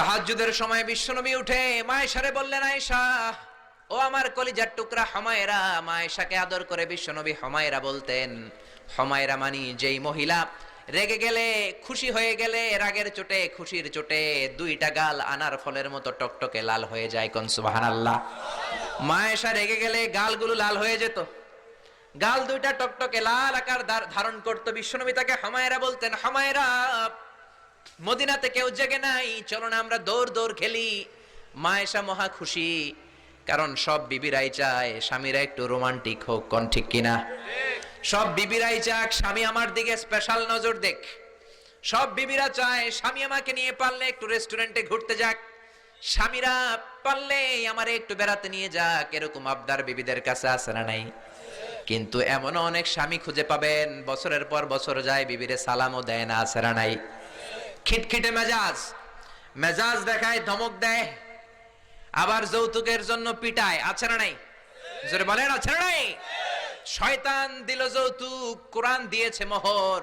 তাহাজ্জুদের সময় বিশ্বনবী উঠে মায়েশারে বললেন, আয়েশা, ও আমার কলিজার টুকরা হমায়রা। মায়েশাকে আদর করে বিশ্বনবী হমায়রা বলতেন, হমায়রা মানি যেই মহিলা রেগে গেলে খুশি হয়ে গেলে রাগের চোটে খুশির চোটে দুইটা গাল আনার ফলের মতো টকটকে লাল হয়ে যায় কোন সুবহানাল্লাহ? মায়েশা রেগে গেলে গালগুলো লাল হয়ে যেত। গাল দুইটা টকটকে লাল আকার ধার- ধারণ করত বিশ্বনবী তাকে হামায়রা বলতেন, হামায়রা মদিনাতে কেউ জেগে নাই চলো না আমরা দৌড় দৌড় খেলি। মায়েশা মহা খুশি, কারণ সব বিবিরাই চায়, স্বামীরা একটু রোমান্টিক হোক, কোন ঠিক কিনা? সব বিবিরাই চাক, স্বামী আমার দিকে স্পেশাল নজর দেখ। সব বিবিরা চায়, স্বামী আমাকে নিয়ে পারলে একটু রেস্টুরেন্টে ঘুরতে যাক। স্বামীরা পারলে আমারে একটু বেড়াতে নিয়ে যাক, এরকম আবদার বিবিদের কাছে আছে না নাই? কিন্তু এমন অনেক স্বামী খুঁজে পাবেন, বছরের পর বছর যায়, বিবিরে সালামও দেয় না, আছে না নাই? খিটখিটে মেজাজ। মেজাজ দেখায়, ধমক দেয়, আবার যৌতুকের জন্য পিটায়। আছে না নাই? জোরে বলেন, আছে না নাই? শয়তান দিল যৌতুক, কোরআন দিয়েছে মোহর।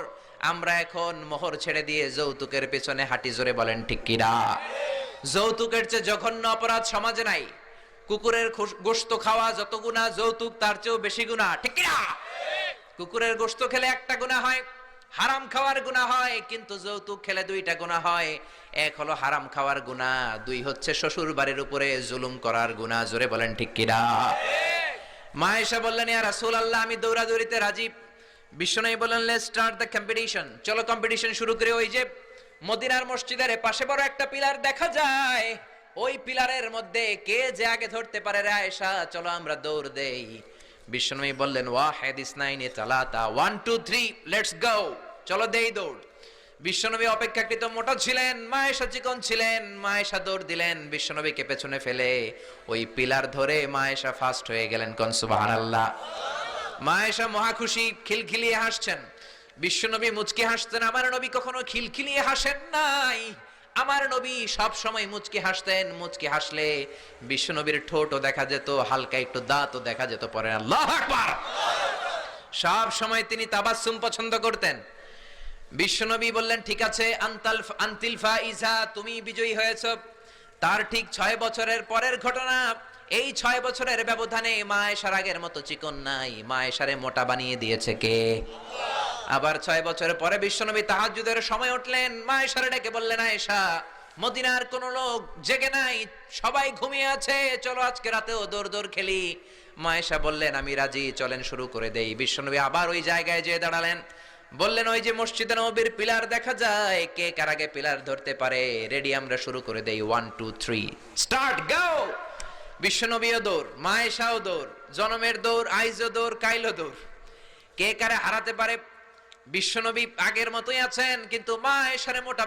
আমরা এখন মোহর ছেড়ে দিয়ে যৌতুকের পেছনে হাঁটি, জোরে বলেন, ঠিক কিনা যৌতুকের চেয়ে জঘন্য অপরাধ সমাজে নাই। কুকুরের গোস্ত খাওয়া যত গুণা, যৌতুক তার চেয়েও বেশি গুণা, ঠিক কিনা কুকুরের গোস্ত খেলে একটা গুণা হয় হারাম খাওয়ার গুণা হয়, কিন্তু যৌতুক খেলে দুইটা গুণা হয়। এক হলো হারাম খাওয়ার গুণা দুই হচ্ছে শ্বশুর বাড়ির উপরে জুলুম করার গুণা জোরে বলেন ঠিক কিনা? মা এসে বললেন, ইয়া রাসূল আল্লাহ আমি দৌড়াদৌড়িতে রাজীব বিশ্বনবী বললেন লেটস স্টার্ট দ্য কম্পিটিশন চলো কম্পিটিশন শুরু করে ওই যে মদিনার মসজিদের পাশে বড় একটা পিলার দেখা যায়। ওই পিলারের মধ্যে কে যে আগে ধরতে পারে রে আয়েশা, চলো আমরা দৌড় দেই। বিশ্বনবী বললেন ওয়াহেদ ইসনাইনে তালাতা, one, two, three, let's go, চলো দেই দৌড়। বিশ্বনবী অপেক্ষাকৃত মোটা ছিলেন, মায়েশা চিকন ছিলেন, মায়েশা দৌড় দিলেন, বিশ্বনবীকে পেছনে ফেলে ওই পিলার ধরে মায়েশা ফার্স্ট হয়ে গেলেন কন, সুবহানাল্লাহ। মায়েশা মহা খুশি, খিলখিলিয়ে হাসছেন। বিশ্বনবী মুচকি হাসতেন, আমার নবী কখনো খিলখিলিয়ে হাসেন নাই। আমার নবী সব সময় মুচকি হাসতেন, মুচকি হাসলে বিশ্ব বিশ্বনবীর ঠোঁটও দেখা যেত, হালকা একটু দাঁতও দেখা যেত পরে। আল্লাহ আকবার! সব সময় তিনি তাবাসসুম পছন্দ করতেন। বিশ্বনবী বললেন, ঠিক আছে, আন্তাল আন্তিল ফাইজা, তুমি বিজয়ী হয়েছ। তার ঠিক ছয় বছরের পরের ঘটনা, এই ছয় বছরের ব্যবধানে মা এসার আগের মতো চিকন নাই। মা মোটা বানিয়ে দিয়েছে কে? আবার ছয় বছর পরে বিশ্বনবী তাহাজ্জুদের সময় উঠলেন। মা এসারে ডেকে বললেন, আয়েশা, মদিনার কোন লোক জেগে নাই, সবাই ঘুমিয়ে আছে, চলো আজকে রাতেও দৌড় দৌড় খেলি মায়েশা বললেন, আমি রাজি, চলেন শুরু করে দেই। বিশ্বনবী আবার ওই জায়গায় যেয়ে দাঁড়ালেন। বললেন, ওই যে মসজিদে নবীর পিলার দেখা যায়, কে কার আগে পিলার ধরতে পারে? রেডি, আমরা শুরু করে দেই। One two three start go বিশ্বনবীও দৌড় মায়েশাও দৌড়, জনমের দৌড়, আইজও দৌড় কাইলো দৌড়। কে কারে হারাতে পারে বিশ্বনবী আগের মতোই আছেন কিন্তু মা এসারে মোটা